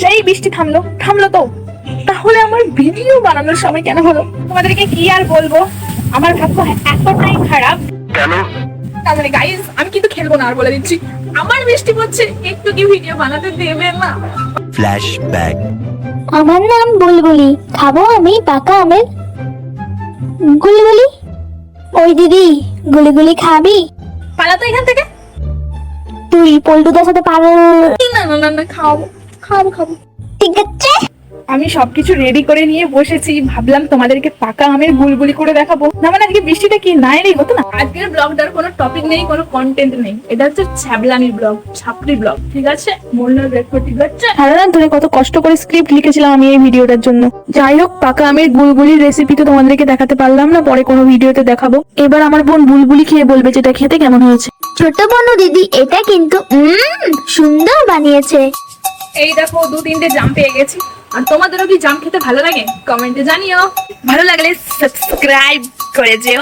সেই বৃষ্টি থামলো থামলো তো। তাহলে আমার ভিডিও বানানোর সময় কেন হলো? তোমাদেরকে কি আর বলব? আমার ভাগ্য এতটাই খারাপ। কেন? মানে গাইজ আমি কিন্তু খেলব না আর বলে দিচ্ছি। আমার বৃষ্টি পড়ছে একটু কি ভিডিও বানাতে দেবে না? ফ্ল্যাশব্যাক আমার নাম বুলবুলি। খাব আমি পাকা আমের গুলগুলি? ওই দিদি গুলিগুলি খাবি? পালাতো এখান থেকে। তুই পল্টুদার সাথে পারো না না না না খাব খাব। ঠিক আছে? আমি সবকিছু রেডি করে নিয়ে বসেছি। ভাবলাম তোমাদেরকে পাকা আমের গুলগুলি করে দেখাবো। না মানে আজকে বৃষ্টিটা কি না এলেই হতো না? আজকের ব্লগটার কোনো টপিক নেই কোনো কন্টেন্ট নেই। এটা হচ্ছে ছ্যাবলামি ব্লগ ছাপড়ি ব্লগ ঠিক আছে? মনে দেখো ঠিক আছে? সারাদিন ধরে কত কষ্ট করে স্ক্রিপ্ট লিখেছিলাম আমি এই ভিডিওটার জন্য। যাই হোক পাকা আমের গুলগুলির রেসিপি তো তোমাদেরকে দেখাতে পারলাম না পরে কোনো ভিডিওতে দেখাবো। এবার আমার বোন বুলবুলি খেয়ে বলবে যেটা খেতে কেমন হয়েছে। ছোট বোন দিদি এটা কিন্তু উম, সুন্দর বানিয়েছে। এই দেখো, দু তিনটে জাম পেয়ে গেছি। আর তোমাদেরও কি জাম খেতে ভালো লাগে? কমেন্টে জানিও। ভালো লাগলে সাবস্ক্রাইব করে যেও।